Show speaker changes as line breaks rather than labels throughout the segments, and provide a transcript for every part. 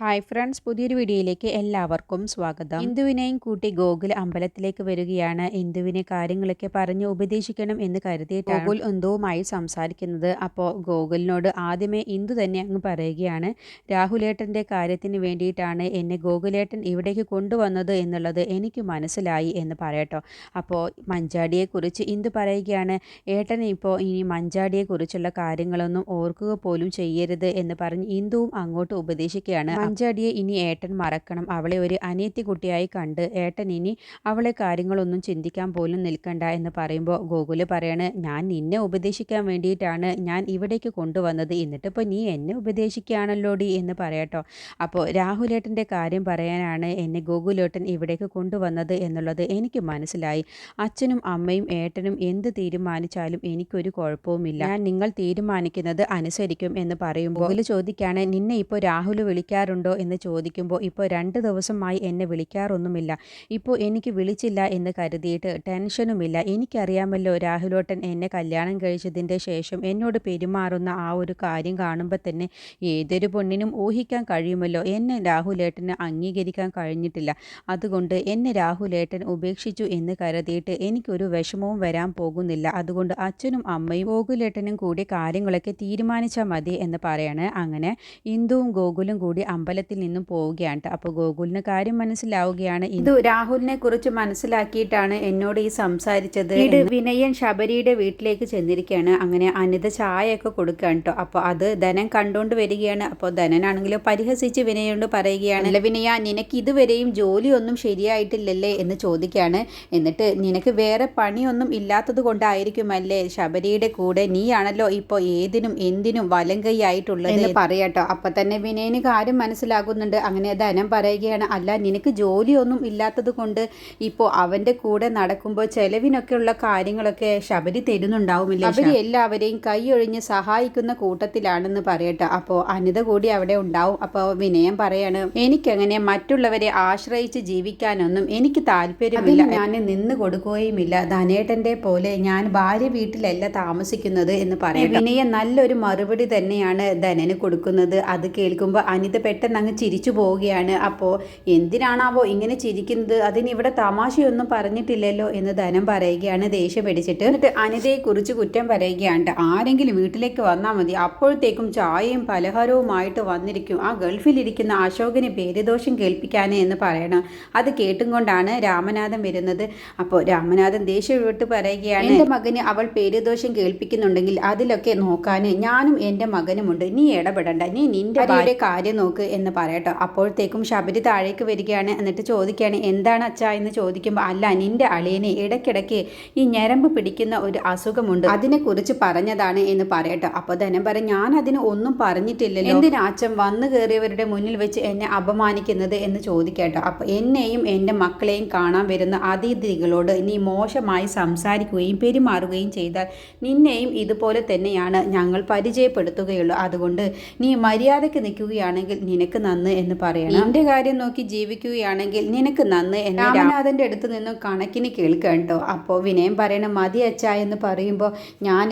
Hi friends പുതിയൊരു വീഡിയോയിലേക്ക് എല്ലാവർക്കും സ്വാഗതം. ഇന്ദുവിനെയും കൂട്ടി ഗോകുൽ അമ്പലത്തിലേക്ക് വരികയാണ്. ഇന്ദുവിനെ കാര്യങ്ങളൊക്കെ പറഞ്ഞ് ഉപദേശിക്കണം എന്ന് കരുതിയിട്ടാണ് ഗോകുൽ ഇന്ദുവുമായി സംസാരിക്കുന്നത്. അപ്പോൾ ഗോകുലിനോട് ആദ്യമേ ഇന്ദു തന്നെ അങ്ങ് പറയുകയാണ്. രാഹുലേട്ടന്റെ കാര്യത്തിന് വേണ്ടിയിട്ടാണ് എന്നെ ഗോകുലേട്ടൻ ഇവിടേക്ക് കൊണ്ടുവന്നത് എന്നുള്ളത് എനിക്ക് മനസ്സിലായി എന്ന് പറയട്ടോ. അപ്പോൾ മഞ്ചാടിയെക്കുറിച്ച് ഇന്ദു പറയുകയാണ്. ഏട്ടൻ ഇപ്പോൾ ഇനി മഞ്ചാടിയെക്കുറിച്ചുള്ള കാര്യങ്ങളൊന്നും ഓർക്കുക പോലും ചെയ്യരുത് എന്ന് പറഞ്ഞ് ഇന്ദുവും അങ്ങോട്ട് ഉപദേശിക്കുകയാണ്. മഞ്ചാടിയെ ഇനി ഏട്ടൻ മറക്കണം. അവളെ ഒരു അനിയത്തി കുട്ടിയായി കണ്ട് ഏട്ടൻ ഇനി അവളെ കാര്യങ്ങളൊന്നും ചിന്തിക്കാൻ പോലും നിൽക്കണ്ട എന്ന് പറയുമ്പോൾ ഗോകുൽ പറയാണ് ഞാൻ നിന്നെ ഉപദേശിക്കാൻ വേണ്ടിയിട്ടാണ് ഞാൻ ഇവിടേക്ക് കൊണ്ടുവന്നത്. എന്നിട്ടിപ്പോൾ നീ എന്നെ ഉപദേശിക്കുകയാണല്ലോടി എന്ന് പറയട്ടോ. അപ്പോൾ രാഹുലേട്ടന്റെ കാര്യം പറയാനാണ് എന്നെ ഗോകുലേട്ടൻ ഇവിടേക്ക് കൊണ്ടുവന്നത് എന്നുള്ളത് എനിക്ക് മനസ്സിലായി. അച്ഛനും അമ്മയും ഏട്ടനും എന്ത് തീരുമാനിച്ചാലും എനിക്കൊരു കുഴപ്പവുമില്ല. ഞാൻ നിങ്ങൾ തീരുമാനിക്കുന്നത് അനുസരിക്കും എന്ന് പറയുമ്പോൾ ഗോകുൽ ചോദിക്കുകയാണ് നിന്നെ ഇപ്പോൾ രാഹുൽ വിളിക്കാറുണ്ടോ? എന്ന് ചോദിക്കുമ്പോൾ ഇപ്പോൾ രണ്ട് ദിവസമായി എന്നെ വിളിക്കാറൊന്നുമില്ല. ഇപ്പോൾ എനിക്ക് വിളിച്ചില്ല എന്ന് കരുതിയിട്ട് ടെൻഷനുമില്ല. എനിക്കറിയാമല്ലോ രാഹുലോട്ടൻ എന്നെ കല്യാണം കഴിച്ചതിന്റെ ശേഷം എന്നോട് പെരുമാറുന്ന ആ ഒരു കാര്യം കാണുമ്പോൾ തന്നെ ഏതൊരു പെണ്ണിനും ഊഹിക്കാൻ കഴിയുമല്ലോ. എന്നെ രാഹുലേട്ടന് അംഗീകരിക്കാൻ കഴിഞ്ഞിട്ടില്ല. അതുകൊണ്ട് എന്നെ രാഹുലേട്ടൻ ഉപേക്ഷിച്ചു എന്ന് കരുതിയിട്ട് എനിക്കൊരു വിഷമവും വരാൻ പോകുന്നില്ല. അതുകൊണ്ട് അച്ഛനും അമ്മയും ഗോകുലേട്ടനും കൂടി കാര്യങ്ങളൊക്കെ തീരുമാനിച്ചാൽ മതി എന്ന് പറയാണ്. അങ്ങനെ ഇന്ദുവും ഗോകുലും കൂടി അമ്പലത്തിൽ നിന്നും പോവുകയാണ് അപ്പൊ അപ്പോൾ ഗോകുലിന് കാര്യം മനസ്സിലാവുകയാണ്. ഇത് രാഹുലിനെ കുറിച്ച് മനസ്സിലാക്കിയിട്ടാണ് എന്നോട് ഈ സംസാരിച്ചത്. ഇത് വിനയൻ ശബരിയുടെ വീട്ടിലേക്ക് ചെന്നിരിക്കുകയാണ്. അങ്ങനെ അനിത ചായയൊക്കെ കൊടുക്കുകയാണ് കേട്ടോ അപ്പോൾ അത് ധനം കണ്ടുകൊണ്ട് വരികയാണ്. അപ്പോൾ ധനനാണെങ്കിലും പരിഹസിച്ച് വിനയോട് പറയുകയാണ്. അല്ല വിനയ നിനക്ക് ഇതുവരെയും ജോലിയൊന്നും ശരിയായിട്ടില്ലല്ലേ എന്ന് ചോദിക്കുകയാണ്. എന്നിട്ട് നിനക്ക് വേറെ പണിയൊന്നും ഇല്ലാത്തത് കൊണ്ടായിരിക്കുമല്ലേ ശബരിയുടെ കൂടെ നീയാണല്ലോ ഇപ്പോൾ ഏതിനും എന്തിനും വലങ്കൈ ആയിട്ടുള്ളത് എന്ന് പറയാട്ടോ അപ്പൊ തന്നെ വിനയന് കാര്യം മനസ്സിലാകുന്നുണ്ട്. അങ്ങനെ ധനം പറയുകയാണ് അല്ല നിനക്ക് ജോലിയൊന്നും ഇല്ലാത്തത് കൊണ്ട് ഇപ്പോൾ അവന്റെ കൂടെ നടക്കുമ്പോൾ ചെലവിനൊക്കെയുള്ള കാര്യങ്ങളൊക്കെ ശബരി തരുന്നുണ്ടാവുമില്ല ശബരി എല്ലാവരെയും കൈയൊഴിഞ്ഞ് സഹായിക്കുന്ന കൂട്ടത്തിലാണെന്ന് പറയട്ടെ. അപ്പോൾ അനിത കൂടി അവിടെ ഉണ്ടാവും. അപ്പോൾ വിനയം പറയാണ് എനിക്കങ്ങനെ മറ്റുള്ളവരെ ആശ്രയിച്ച് ജീവിക്കാനൊന്നും എനിക്ക് താല്പര്യമില്ല. ഞാൻ നിന്ന് കൊടുക്കുകയുമില്ല. ധനേട്ടന്റെ പോലെ ഞാൻ ഭാര്യ വീട്ടിലല്ല താമസിക്കുന്നത് എന്ന് പറയാം വിനയ നല്ലൊരു മറുപടി തന്നെയാണ് ധനന് കൊടുക്കുന്നത്. അത് കേൾക്കുമ്പോൾ അനിത പെട്ടെന്ന് അങ്ങ് ചിരിച്ചു പോവുകയാണ്. അപ്പോൾ എന്തിനാണാവോ ഇങ്ങനെ ചിരിക്കുന്നത്? അതിനിവിടെ തമാശയൊന്നും പറഞ്ഞിട്ടില്ലല്ലോ എന്ന് ധനം പറയുകയാണ്. ദേഷ്യം പിടിച്ചിട്ട് എന്നിട്ട് അനിതയെ കുറിച്ച് കുറ്റം പറയുകയാണ്. ആരെങ്കിലും വീട്ടിലേക്ക് വന്നാൽ മതി. അപ്പോഴത്തേക്കും ചായയും പലഹാരവുമായിട്ട് വന്നിരിക്കും. ആ ഗൾഫിലിരിക്കുന്ന അശോകന് പേരുദോഷം കേൾപ്പിക്കാനേ എന്ന് പറയണം. അത് കേട്ടും കൊണ്ടാണ് രാമനാഥൻ വരുന്നത്. അപ്പോൾ രാമനാഥൻ ദേഷ്യം വിട്ട് പറയുകയാണ് എന്റെ മകന് അവൾ പേരുദോഷം കേൾപ്പിക്കുന്നുണ്ടെങ്കിൽ അതിലൊക്കെ നോക്കാൻ ഞാനും എന്റെ മകനുമുണ്ട്. നീ ഇടപെടണ്ട. നീ നിന്റെ ഭാര്യ കാര്യം നോക്ക്. എന്ന് പറയട്ടോ അപ്പോഴത്തേക്കും ശബരി താഴേക്ക് വരികയാണ്. എന്നിട്ട് ചോദിക്കുകയാണ് എന്താണ് അച്ഛ? എന്ന് ചോദിക്കുമ്പോൾ അല്ല നിന്റെ അളിയനെ ഇടയ്ക്കിടയ്ക്ക് ഈ ഞരമ്പ് പിടിക്കുന്ന ഒരു അസുഖമുണ്ട്. അതിനെക്കുറിച്ച് പറഞ്ഞതാണ് എന്ന് പറയട്ടോ അപ്പോൾ ധനം പറയും ഞാൻ അതിന് ഒന്നും പറഞ്ഞിട്ടില്ലല്ലോ. എന്തിനാ അച്ഛൻ വന്നു കയറിയവരുടെ മുന്നിൽ വെച്ച് എന്നെ അപമാനിക്കുന്നത്? എന്ന് ചോദിക്കട്ടോ അപ്പോൾ എന്നെയും എന്റെ മക്കളെയും കാണാൻ വരുന്ന അതിഥികളോട് നീ മോശമായി സംസാരിക്കുകയും പെരുമാറുകയും ചെയ്താൽ നിന്നെയും ഇതുപോലെ തന്നെയാണ് ഞങ്ങൾ പരിചയപ്പെടുത്തുകയുള്ളൂ. അതുകൊണ്ട് നീ മര്യാദയ്ക്ക് നിൽക്കുകയാണെങ്കിൽ നിനക്ക് നന്ന് എന്ന് പറയണം. എന്റെ കാര്യം നോക്കി ജീവിക്കുകയാണെങ്കിൽ നിനക്ക് നന്ന് എന്ന് രാമനാഥന്റെ അടുത്ത് നിന്നും കണക്കിന് കേൾക്കണ്ടോ കേട്ടോ. അപ്പോൾ വിനയം പറയണം മതി അച്ഛ എന്ന് പറയുമ്പോൾ ഞാൻ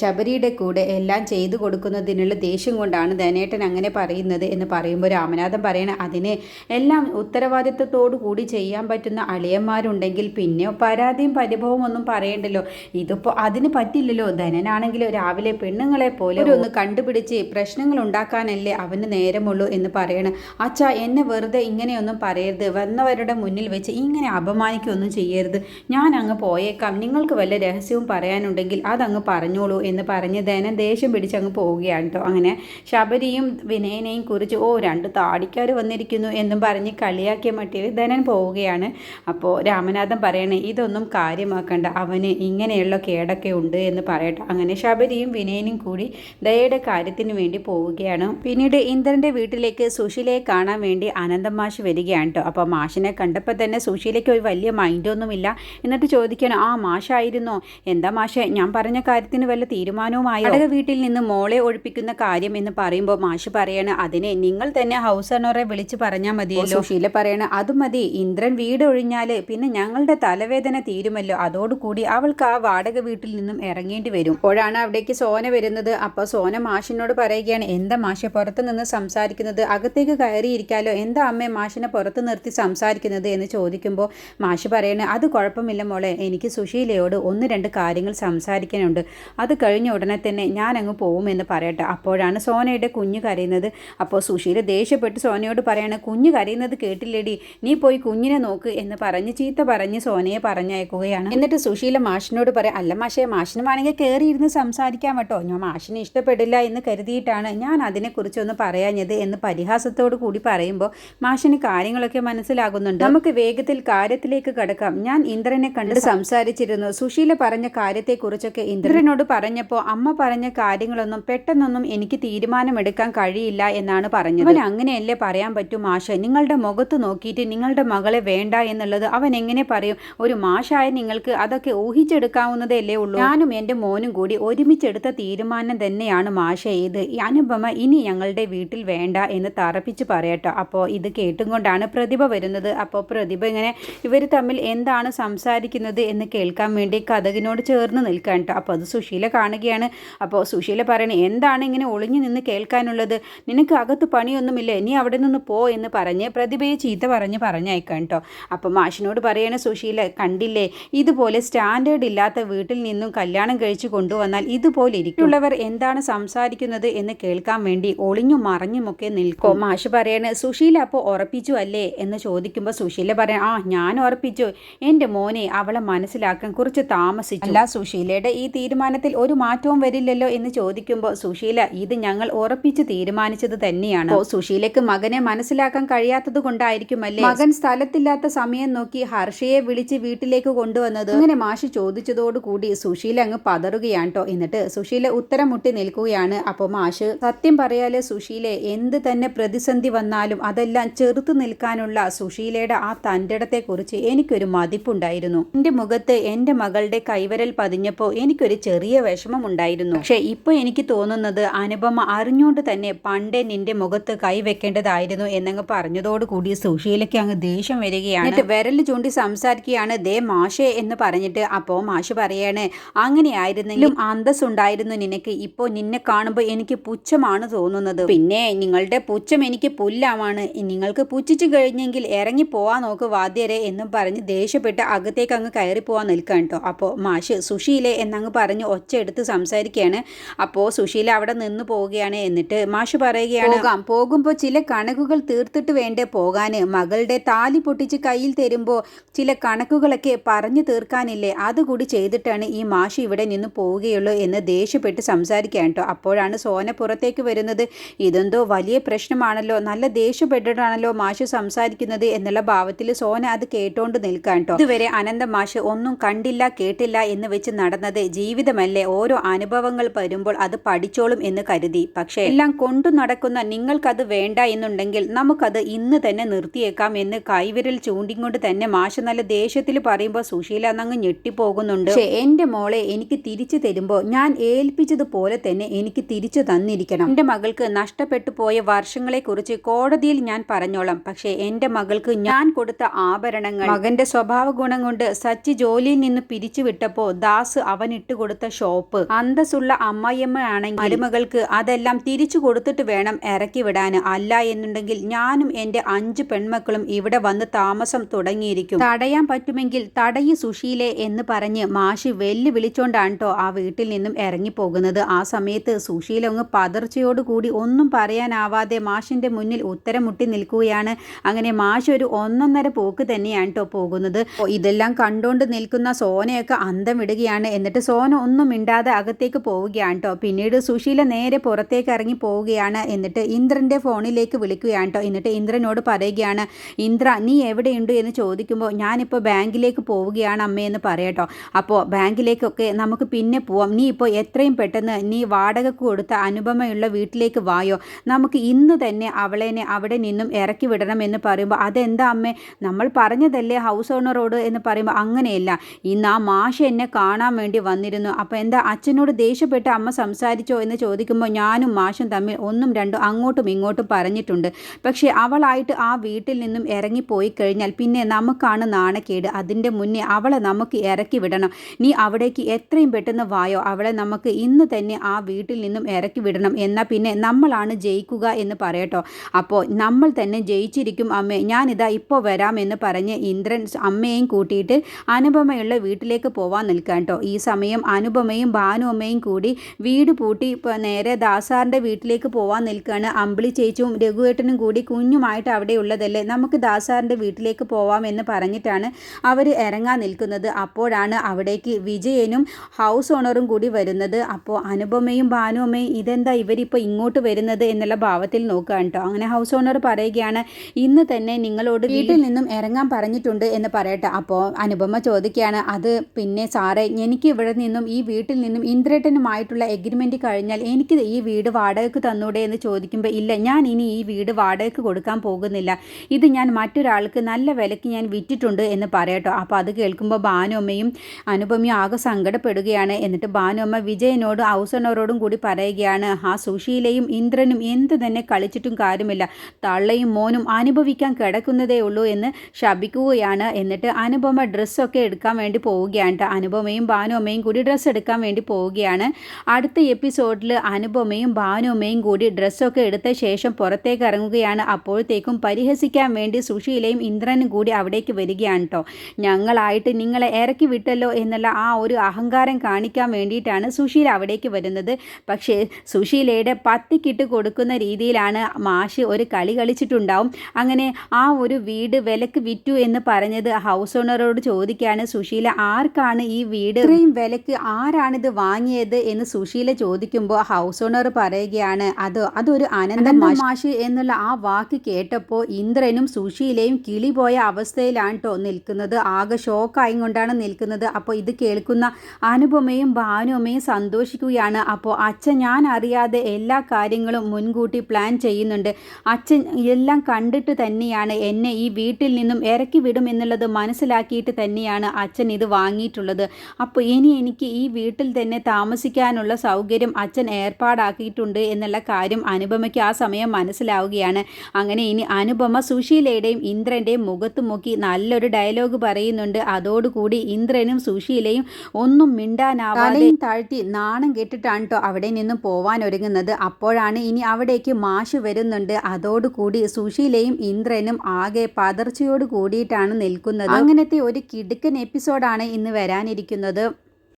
ശബരിയുടെ കൂടെ എല്ലാം ചെയ്തു കൊടുക്കുന്നതിനുള്ള ദേഷ്യം കൊണ്ടാണ് ധനേട്ടൻ അങ്ങനെ പറയുന്നത് എന്ന് പറയുമ്പോൾ രാമനാഥൻ പറയണ അതിന് എല്ലാം ഉത്തരവാദിത്വത്തോടു കൂടി ചെയ്യാൻ പറ്റുന്ന അളിയന്മാരുണ്ടെങ്കിൽ പിന്നെ പരാതിയും പരിഭവം ഒന്നും പറയണ്ടല്ലോ. ഇതിപ്പോൾ അതിന് പറ്റില്ലല്ലോ. ധനനാണെങ്കിലും രാവിലെ പെണ്ണുങ്ങളെ പോലെ ഒന്ന് കണ്ടുപിടിച്ച് പ്രശ്നങ്ങൾ ഉണ്ടാക്കാനല്ലേ അവന് നേരമുള്ളൂ എന്ന് പറയണം. അച്ഛാ എന്നെ വെറുതെ ഇങ്ങനെയൊന്നും പറയരുത്. വന്നവരുടെ മുന്നിൽ വെച്ച് ഇങ്ങനെ അപമാനിക്കുകയൊന്നും ചെയ്യരുത്. ഞാൻ അങ്ങ് പോയേക്കാം. നിങ്ങൾക്ക് വല്ല രഹസ്യവും പറയാനുണ്ടെങ്കിൽ അതങ്ങ് പറഞ്ഞോളൂ എന്ന് പറഞ്ഞ് ധനൻ ദേഷ്യം പിടിച്ച് അങ്ങ് പോവുകയാണ് കേട്ടോ അങ്ങനെ ശബരിയും വിനയനെയും കുറിച്ച് ഓ രണ്ട് താടിക്കാർ വന്നിരിക്കുന്നു എന്നും പറഞ്ഞ് കളിയാക്കിയ മട്ടിൽ ധനൻ പോവുകയാണ്. അപ്പോൾ രാമനാഥൻ പറയണേ ഇതൊന്നും കാര്യമാക്കണ്ട. അവന് ഇങ്ങനെയുള്ള കേടൊക്കെ ഉണ്ട് എന്ന് പറയട്ടെ. അങ്ങനെ ശബരിയും വിനയനും കൂടി ദയയുടെ കാര്യത്തിന് വേണ്ടി പോവുകയാണ്. പിന്നീട് ഇന്ദ്രന്റെ വീട്ടിലേക്ക് സുശീലയെ കാണാൻ വേണ്ടി അനന്തം മാഷ് വരികയാണ് കേട്ടോ അപ്പോൾ മാഷിനെ കണ്ടപ്പോൾ തന്നെ സുശീലയ്ക്ക് ഒരു വലിയ മൈൻഡൊന്നുമില്ല എന്നിട്ട് ചോദിക്കണം ആ മാഷായിരുന്നോ? എന്താ മാഷെ ഞാൻ പറഞ്ഞ കാര്യത്തിന് വല്ല തീരുമാനവുമായി? അടക വീട്ടിൽ നിന്ന് മോളെ ഒഴിപ്പിക്കുന്ന കാര്യം എന്ന് പറയുമ്പോൾ മാഷ് പറയാണ് അതിനെ നിങ്ങൾ തന്നെ ഹൗസ് ഓണറെ വിളിച്ച് പറഞ്ഞാൽ മതിയല്ലോ. സുശീല പറയണ അത് മതി ഇന്ദ്രൻ വീട് ഒഴിഞ്ഞാൽ പിന്നെ ഞങ്ങളുടെ തലവേദന തീരുമല്ലോ. അതോടുകൂടി അവൾക്ക് ആ വാടക വീട്ടിൽ നിന്നും ഇറങ്ങേണ്ടി വരും. അപ്പോഴാണ് അവിടേക്ക് സോന വരുന്നത്. അപ്പോൾ സോന മാഷിനോട് പറയുകയാണ് എന്താ മാഷെ പുറത്ത് നിന്ന് സംസാരിക്കുന്നത്? അകത്തേക്ക് കയറിയിരിക്കാലോ? എന്താ അമ്മേ മാഷിനെ പുറത്ത് നിർത്തി സംസാരിക്കുന്നത് എന്ന് ചോദിക്കുമ്പോൾ മാഷ് പറയണ അത് കുഴപ്പമില്ല മോളെ എനിക്ക് സുശീലയോട് ഒന്ന് രണ്ട് കാര്യങ്ങൾ സംസാരിക്കാനുണ്ട്. അത് കഴിഞ്ഞ ഉടനെ തന്നെ ഞാൻ അങ്ങ് പോകുമെന്ന് പറയട്ടെ. അപ്പോഴാണ് സോനയുടെ കുഞ്ഞ് കരയുന്നത്. അപ്പോൾ സുശീല ദേഷ്യപ്പെട്ട് സോനയോട് പറയാണ് കുഞ്ഞ് കരയുന്നത് കേട്ടില്ലേടി? നീ പോയി കുഞ്ഞിനെ നോക്ക് എന്ന് പറഞ്ഞ് ചീത്ത പറഞ്ഞ് സോനയെ പറഞ്ഞയക്കുകയാണ്. എന്നിട്ട് സുശീല മാഷിനോട് പറയാം അല്ല മാഷേ മാഷിന് വേണമെങ്കിൽ കയറിയിരുന്ന് സംസാരിക്കാൻ കേട്ടോ. ഞാൻ മാഷിനെ ഇഷ്ടപ്പെടില്ല എന്ന് കരുതിയിട്ടാണ് ഞാൻ അതിനെക്കുറിച്ചൊന്ന് പറയാഞ്ഞത് എന്ന് പരിഹാസത്തോടു കൂടി പറയുമ്പോൾ മാഷിന് കാര്യങ്ങളൊക്കെ മനസ്സിലാകുന്നുണ്ട്. നമുക്ക് വേഗത്തിൽ കാര്യത്തിലേക്ക് കടക്കാം. ഞാൻ ഇന്ദ്രനെ കണ്ട് സംസാരിച്ചിരുന്നു. സുശീല പറഞ്ഞ കാര്യത്തെക്കുറിച്ചൊക്കെ ഇന്ദ്രനോട് പറഞ്ഞപ്പോൾ അമ്മ പറഞ്ഞ കാര്യങ്ങളൊന്നും പെട്ടെന്നൊന്നും എനിക്ക് തീരുമാനമെടുക്കാൻ കഴിയില്ല എന്നാണ് പറഞ്ഞത്. അവൻ അങ്ങനെയല്ലേ പറയാൻ പറ്റൂ മാഷ്? നിങ്ങളുടെ മുഖത്ത് നോക്കിയിട്ട് നിങ്ങളുടെ മകളെ വേണ്ട എന്നുള്ളത് അവൻ എങ്ങനെ പറയും? ഒരു മാഷായ നിങ്ങൾക്ക് അതൊക്കെ ഊഹിച്ചെടുക്കാവുന്നതല്ലേ ഉള്ളൂ. ഞാനും എന്റെ മോനും കൂടി ഒരുമിച്ചെടുത്ത തീരുമാനം തന്നെയാണ് മാഷ ഇത്. അനുപമ ഇനി ഞങ്ങളുടെ വീട്ടിൽ വേണ്ട എന്ന് തറപ്പിച്ച് പറയട്ടോ. അപ്പോൾ ഇത് കേട്ടും കൊണ്ടാണ് പ്രതിഭ വരുന്നത്. അപ്പോൾ പ്രതിഭ ഇങ്ങനെ ഇവർ തമ്മിൽ എന്താണ് സംസാരിക്കുന്നത് എന്ന് കേൾക്കാൻ വേണ്ടി കഥകിനോട് ചേർന്ന് നിൽക്കാൻ കേട്ടോ അപ്പോൾ അത് സുശീല കാണുകയാണ്. അപ്പോൾ സുശീല പറയണേ എന്താണ് ഇങ്ങനെ ഒളിഞ്ഞു നിന്ന് കേൾക്കാനുള്ളത്? നിനക്ക് അകത്ത് പണിയൊന്നുമില്ല? നീ അവിടെ നിന്ന് പോ എന്ന് പറഞ്ഞ് പ്രതിഭയെ ചീത്ത പറഞ്ഞ് പറഞ്ഞയക്കാം കേട്ടോ അപ്പോൾ മാഷിനോട് പറയണ സുശീല കണ്ടില്ലേ? ഇതുപോലെ സ്റ്റാൻഡേർഡ് ഇല്ലാത്ത വീട്ടിൽ നിന്നും കല്യാണം കഴിച്ചു കൊണ്ടുവന്നാൽ ഇതുപോലെ ഇരിക്കുള്ളവർ എന്താണ് സംസാരിക്കുന്നത് എന്ന് കേൾക്കാൻ വേണ്ടി ഒളിഞ്ഞും മറഞ്ഞുമൊക്കെ നിൽക്കും മാഷ് പറയാണ് സുശീല അപ്പോൾ ഉറപ്പിച്ചു അല്ലേ? എന്ന് ചോദിക്കുമ്പോൾ സുശീല പറയാൻ ആ ഞാൻ ഉറപ്പിച്ചു. എന്റെ മോനെ അവളെ മനസ്സിലാക്കാൻ കുറച്ച് താമസിച്ചു. അല്ല സുശീലയുടെ ഈ തീരുമാനത്തിൽ ഒരു മാറ്റവും വരില്ലല്ലോ എന്ന് ചോദിക്കുമ്പോൾ സുശീല ഇത് ഞങ്ങൾ ഉറപ്പിച്ച് തീരുമാനിച്ചത് തന്നെയാണ്. സുശീലയ്ക്ക് മകനെ മനസ്സിലാക്കാൻ കഴിയാത്തത് കൊണ്ടായിരിക്കുമല്ലേ? മകൻ സ്ഥലത്തില്ലാത്ത സമയം നോക്കി ഹർഷയെ വിളിച്ച് വീട്ടിലേക്ക് കൊണ്ടുവന്നത്. അങ്ങനെ മാഷ് ചോദിച്ചതോടുകൂടി സുശീല അങ്ങ് പതറുകയാണ് കേട്ടോ എന്നിട്ട് സുശീല ഉത്തരം മുട്ടി നിൽക്കുകയാണ്. അപ്പോൾ മാഷ് സത്യം പറയാൽ സുശീലെ എന്ത് തന്നെ പ്രതിസന്ധി വന്നാലും അതെല്ലാം ചെറുത്തു നിൽക്കാനുള്ള സുശീലയുടെ ആ തന്റെടത്തെക്കുറിച്ച് കുറിച്ച് എനിക്കൊരു മതിപ്പുണ്ടായിരുന്നു. എന്റെ മുഖത്ത് എന്റെ മകളുടെ കൈവരൽ പതിഞ്ഞപ്പോൾ എനിക്കൊരു ചെറിയ വിഷമം ഉണ്ടായിരുന്നു പക്ഷേ ഇപ്പോൾ എനിക്ക് തോന്നുന്നത് അനുപമ അറിഞ്ഞുകൊണ്ട് തന്നെ പണ്ടേ നിന്റെ മുഖത്ത് കൈവെക്കേണ്ടതായിരുന്നു എന്നങ്ങ് പറഞ്ഞതോടുകൂടി സുശീലയ്ക്ക് അങ്ങ് ദേഷ്യം വരികയാണ്. എന്നിട്ട് വിരൽ ചൂണ്ടി സംസാരിക്കുകയാണ് ദേ മാഷേ എന്ന് പറഞ്ഞിട്ട് അപ്പോൾ മാഷ് പറയാണ് അങ്ങനെയായിരുന്നെങ്കിലും അന്തസ് ഉണ്ടായിരുന്നു നിനക്ക്. ഇപ്പോൾ നിന്നെ കാണുമ്പോൾ എനിക്ക് പുച്ഛമാണ് തോന്നുന്നത്. പിന്നെ നിങ്ങളുടെ പുച്ഛം എനിക്ക് പുല്ലാവാണ്. നിങ്ങൾക്ക് പുച്ഛിച്ചു കഴിഞ്ഞെങ്കിൽ ഇറങ്ങി പോവാൻ നോക്ക് വാദ്യരെ എന്നും പറഞ്ഞ് ദേഷ്യപ്പെട്ട് അകത്തേക്ക് അങ്ങ് കയറി പോവാൻ നിൽക്കാൻ കേട്ടോ. അപ്പോൾ മാഷ് സുശീലെ എന്നങ്ങ് പറഞ്ഞ് ഒച്ച എടുത്ത് സംസാരിക്കുകയാണ്. അപ്പോൾ സുശീല അവിടെ നിന്ന് പോവുകയാണ്. എന്നിട്ട് മാഷ് പറയുകയാണ് പോകാം. പോകുമ്പോൾ ചില കണക്കുകൾ തീർത്തിട്ട് വേണ്ടേ പോകാൻ മകളുടെ താലി പൊട്ടിച്ച് കയ്യിൽ തരുമ്പോൾ ചില കണക്കുകളൊക്കെ പറഞ്ഞു തീർക്കാനില്ലേ? അതുകൂടി ചെയ്തിട്ടാണ് ഈ മാഷ് ഇവിടെ നിന്ന് പോവുകയുള്ളൂ എന്ന് ദേഷ്യപ്പെട്ട് സംസാരിക്കാൻ കേട്ടോ. അപ്പോഴാണ് സോന പുറത്തേക്ക് വരുന്നത്. ഇതെന്തോ വലിയ പ്രശ്നമാണല്ലോ നല്ല ദേഷ്യപ്പെട്ടിട്ടാണല്ലോ മാഷ് സംസാരിക്കുന്നത് എന്നുള്ള ഭാവത്തിൽ സോന അത് കേട്ടോണ്ട് നിൽക്കാൻ കേട്ടോ ഇതുവരെ അനന്ത മാഷ് ഒന്നും കണ്ടില്ല കേട്ടില്ല എന്ന് വെച്ച് നടന്നത് ജീവിതമല്ലേ ഓരോ അനുഭവങ്ങൾ വരുമ്പോൾ അത് പഠിച്ചോളും എന്ന് കരുതി. പക്ഷേ എല്ലാം കൊണ്ടു നടക്കുന്ന നിങ്ങൾക്കത് വേണ്ട എന്നുണ്ടെങ്കിൽ നമുക്കത് ഇന്ന് തന്നെ നിർത്തിയേക്കാം എന്ന് കൈവിരൽ ചൂണ്ടിക്കൊണ്ട് തന്നെ മാഷ് നല്ല ദേഷ്യത്തിൽ പറയുമ്പോൾ സുശീല എന്നങ്ങ് ഞെട്ടിപ്പോകുന്നുണ്ട്. പക്ഷേ എന്റെ മോളെ എനിക്ക് തിരിച്ചു തരുമ്പോൾ ഞാൻ ഏൽപ്പിച്ചതുപോലെ തന്നെ എനിക്ക് തിരിച്ചു തന്നിരിക്കണം. എന്റെ മകൾക്ക് നഷ്ടപ്പെട്ടു പോയ വർഷങ്ങളെക്കുറിച്ച് കോടതിയിൽ ഞാൻ പറഞ്ഞോളാം. പക്ഷേ എന്റെ മകൾക്ക് ഞാൻ കൊടുത്ത ആഭരണങ്ങൾ മകന്റെ സ്വഭാവ ഗുണം കൊണ്ട് സച്ചി ജോലിയിൽ നിന്ന് പിരിച്ചു വിട്ടപ്പോ ദാസ് അവൻ ഇട്ടുകൊടുത്ത ഷോപ്പ് അന്തസ്സുള്ള അമ്മയമ്മ ആണെങ്കിൽ മരുമകൾക്ക് അതെല്ലാം തിരിച്ചു കൊടുത്തിട്ട് വേണം ഇറക്കി വിടാൻ അല്ല എന്നുണ്ടെങ്കിൽ ഞാനും എന്റെ അഞ്ച് പെൺമക്കളും ഇവിടെ വന്ന് താമസം തുടങ്ങിയിരിക്കും. തടയാൻ പറ്റുമെങ്കിൽ തടയി സുശീലെ എന്ന് പറഞ്ഞ് മാഷി വെല്ലുവിളിച്ചോണ്ടാണ് കേട്ടോ ആ വീട്ടിൽ നിന്നും ഇറങ്ങിപ്പോകുന്നത്. ആ സമയത്ത് സുശീല അങ്ങ് പതർച്ചയോടുകൂടി ഒന്നും പറയാനാവാതെ മാഷിന്റെ മുന്നിൽ ഉത്തരം മുട്ടി നിൽക്കുകയാണ്. അങ്ങനെ മാഷ് ഒരു ഒന്നൊന്നര പോക്ക് തന്നെയാണ് കേട്ടോ പോകുന്നത്. ഇതെല്ലാം കണ്ടുകൊണ്ട് നിൽക്കുന്ന സോനയൊക്കെ അന്തം വിടുകയാണ്. എന്നിട്ട് സോന ഒന്നും മിണ്ടാതെ അകത്തേക്ക് പോവുകയാണ് കേട്ടോ പിന്നീട് സുശീല നേരെ പുറത്തേക്ക് ഇറങ്ങി പോവുകയാണ്. എന്നിട്ട് ഇന്ദ്രന്റെ ഫോണിലേക്ക് വിളിക്കുകയാണ് കേട്ടോ എന്നിട്ട് ഇന്ദ്രനോട് പറയുകയാണ് ഇന്ദ്ര നീ എവിടെയുണ്ട്? എന്ന് ചോദിക്കുമ്പോൾ ഞാനിപ്പോൾ ബാങ്കിലേക്ക് പോവുകയാണ് അമ്മയെന്ന് പറയട്ടോ അപ്പോൾ ബാങ്കിലേക്കൊക്കെ നമുക്ക് പിന്നെ പോവാം. നീ ഇപ്പോൾ എത്രയും പെട്ടെന്ന് നീ വാടകക്ക് കൊടുത്ത അനുപമയുള്ള വീട്ടിലേക്ക് വായോ. നമുക്ക് ഇന്ന് തന്നെ അവളെനെ അവിടെ നിന്നും ഇറക്കി വിടണം എന്ന് പറയുമ്പോൾ അതെന്താ അമ്മേ? നമ്മൾ പറഞ്ഞതല്ലേ ഹൗസ് ഓണറോട് എന്ന് പറയുമ്പോൾ അങ്ങനെയല്ല. ഇന്ന് ആ മാഷ് എന്നെ കാണാൻ വേണ്ടി വന്നിരുന്നു. അപ്പോൾ എന്താ അച്ഛനോട് ദേഷ്യപ്പെട്ട് അമ്മ സംസാരിച്ചോ എന്ന് ചോദിക്കുമ്പോൾ ഞാനും മാഷും തമ്മിൽ ഒന്നും രണ്ടും അങ്ങോട്ടും ഇങ്ങോട്ടും പറഞ്ഞിട്ടുണ്ട്. പക്ഷേ അവളായിട്ട് ആ വീട്ടിൽ നിന്നും ഇറങ്ങിപ്പോയി കഴിഞ്ഞാൽ പിന്നെ നമുക്കാണ് നാണക്കേട്. അതിന്റെ മുന്നേ അവളെ നമുക്ക് ഇറക്കി വിടണം. നീ അവിടേക്ക് എത്രയും പെട്ടെന്ന് വായോ? അവളെ നമുക്ക് ഇന്ന് തന്നെ ആ വീട്ടിൽ നിന്നും ഇറക്കി വിടണം. എന്നാൽ പിന്നെ നമ്മളാണ് ജയിക്കുക എന്ന് പറയട്ടോ. അപ്പോൾ നമ്മൾ തന്നെ ജയിച്ചിരിക്കും അമ്മേ. ഞാനിതാ ഇപ്പോൾ വരാമെന്ന് എന്ന് പറഞ്ഞ് ഇന്ദ്രൻ അമ്മയെയും കൂട്ടിയിട്ട് അനുപമയുള്ള വീട്ടിലേക്ക് പോവാൻ നിൽക്കാൻ കേട്ടോ ഈ സമയം അനുപമയും ഭാനുമ്മയും കൂടി വീട് പൂട്ടി ഇപ്പോൾ നേരെ ദാസാറിന്റെ വീട്ടിലേക്ക് പോവാൻ നിൽക്കുകയാണ് അമ്പിളി ചേച്ചിയും രഘുവേട്ടനും കൂടി കുഞ്ഞുമായിട്ട് അവിടെ ഉള്ളതല്ലേ? നമുക്ക് ദാസാറിന്റെ വീട്ടിലേക്ക് പോവാം എന്ന് പറഞ്ഞിട്ടാണ് അവർ ഇറങ്ങാൻ നിൽക്കുന്നത്. അപ്പോഴാണ് അവിടേക്ക് വിജയനും ഹൗസ് ഓണറും കൂടി വരുന്നത്. അപ്പോൾ അനുപമയും ഭാനുമ്മയും ഇതെന്താ ഇവരിപ്പോൾ ഇങ്ങോട്ട് വരുന്നത് എന്നുള്ള ഭാവത്തിൽ നോക്കുകയാണ് കേട്ടോ അങ്ങനെ ഹൗസ് ഓണർ പറയുകയാണ് ഇന്ന് തന്നെ നിങ്ങളോട് വീട്ടിൽ നിന്നും ഇറങ്ങാൻ പറഞ്ഞിട്ടുണ്ട് എന്ന് പറയട്ടെ. അപ്പോൾ അനുപമ ചോദിക്കുകയാണ് അത് പിന്നെ സാറേ എനിക്ക് ഇവിടെ നിന്നും ഈ വീട്ടിൽ നിന്നും ഇന്ദ്രേട്ടനുമായിട്ടുള്ള എഗ്രിമെന്റ് കഴിഞ്ഞാൽ എനിക്ക് ഈ വീട് വാടകയ്ക്ക് തന്നൂടെ എന്ന് ചോദിക്കുമ്പോൾ ഇല്ല ഞാൻ ഇനി ഈ വീട് വാടകയ്ക്ക് കൊടുക്കാൻ പോകുന്നില്ല. ഇത് ഞാൻ മറ്റൊരാൾക്ക് നല്ല വിലയ്ക്ക് ഞാൻ വിറ്റിട്ടുണ്ട് എന്ന് പറയട്ടോ. അപ്പോൾ അത് കേൾക്കുമ്പോൾ ബാനുമ്മയും അനുപമയും ആകെ സങ്കടപ്പെടുകയാണ്. എന്നിട്ട് ഭാനുമ്മ വിജയനോടും ഓണറോടും കൂടി പറയുകയാണ് ആ സുശീലയും ഇന്ദ്രനും എന്ത് തന്നെ കളിച്ചിട്ടും കാര്യമില്ല. തള്ളയും മോനും അനുഭവിക്കാൻ കിടക്കുന്നതേ ഉള്ളൂ എന്ന് ശപിക്കുകയാണ്. എന്നിട്ട് അനുപമ ഡ്രസ്സൊക്കെ എടുക്കാൻ വേണ്ടി പോവുകയാണ്. അനുപമയും ഭാനുമ്മയും കൂടി ഡ്രസ്സ് എടുക്കാൻ വേണ്ടി പോവുകയാണ്. അടുത്ത എപ്പിസോഡിൽ അനുപമയും ഭാനുമ്മയും കൂടി ഡ്രസ്സൊക്കെ എടുത്ത ശേഷം പുറത്തേക്ക് ഇറങ്ങുകയാണ്. അപ്പോഴത്തേക്കും പരിഹസിക്കാൻ വേണ്ടി സുശീലയും ഇന്ദ്രനും കൂടി അവിടേക്ക് വരികയാണ് കേട്ടോ ഞങ്ങളായിട്ട് നിങ്ങളെ ഇറക്കി വിട്ടല്ലോ എന്നുള്ള ആ ഒരു അഹങ്കാരം കാണിക്കാൻ വേണ്ടിയിട്ടാണ് സുശീല അവിടേക്ക് വരുന്നത്. പക്ഷേ സുശീലയുടെ പത്തിക്കിട്ട് കൊടുക്കുന്ന രീതിയിലാണ് മാഷ് ഒരു കളി കളിച്ചിട്ടുണ്ടാവും. അങ്ങനെ ആ ഒരു വീട് വിലക്ക് വിറ്റു എന്ന് പറഞ്ഞത് ഹൗസ് ഓണറോട് ചോദിക്കുകയാണ് സുശീല ആർക്കാണ് ഈ വീട്? ഇത്രയും വിലക്ക് ആരാണിത് വാങ്ങിയത്? എന്ന് സുശീല ചോദിക്കുമ്പോൾ ഹൗസ് ഓണർ പറയുകയാണ് അത് അതൊരു അനന്ത മാഷ് എന്നുള്ള ആ വാക്ക് കേട്ടപ്പോൾ ഇന്ദ്രനും സുശീലയും കിളി പോയ അവസ്ഥയിലാണ് കേട്ടോ നിൽക്കുന്നത്. ആകെ ഷോക്കായി കൊണ്ടാണ് നിൽക്കുന്നത്. അപ്പോൾ ഇത് കേൾക്കുന്ന അനുപമയും ഭാനുമയും സന്തോഷിക്കുകയാണ്. അപ്പോൾ അച്ഛൻ ഞാൻ അറിയാതെ എല്ലാ കാര്യങ്ങളും മുൻകൂട്ടി പ്ലാൻ ചെയ്യുന്നുണ്ട്. അച്ഛൻ എല്ലാം കണ്ടിട്ട് തന്നെയാണ് എന്നെ ഈ വീട്ടിൽ നിന്നും ഇറക്കി വിടും എന്നുള്ളത് മനസ്സിലാക്കിയിട്ട് തന്നെയാണ് അച്ഛൻ ഇത് വാങ്ങിയിട്ടുള്ളത്. അപ്പോൾ ഇനി എനിക്ക് ഈ വീട്ടിൽ തന്നെ താമസിക്കാനുള്ള സൗകര്യം അച്ഛൻ ഏർപ്പാടാക്കിയിട്ടുണ്ട് എന്നുള്ള കാര്യം അനുപമയ്ക്ക് ആ സമയം മനസ്സിലാവുകയാണ്. അങ്ങനെ ഇനി അനുപമ സുശീലയുടെയും ഇന്ദ്രന്റെയും മുഖത്ത് നോക്കി നല്ലൊരു ഡയലോഗ് പറയുന്നുണ്ട്. അതോടുകൂടി ഇന്ദ്രനും സുശീലയും ഒന്നും മിണ്ടാനാവാതെ താഴ്ത്തി നാണം കെട്ടിട്ടാണ് കേട്ടോ അവിടെ നിന്നും പോവാൻ ഒരുങ്ങുന്നത്. അപ്പോഴാണ് ഇനി അവിടേക്ക് മാഷ് വരുന്നുണ്ട്. അതോടുകൂടി സുശീലയും ഇന്ദ്രനും ആകെ പതർച്ചയോട് കൂടിയിട്ടാണ് നിൽക്കുന്നത്. അങ്ങനത്തെ ഒരു കിടുക്കൻ എപ്പിസോഡാണ് ഇന്ന് വരാനിരിക്കുന്നത്.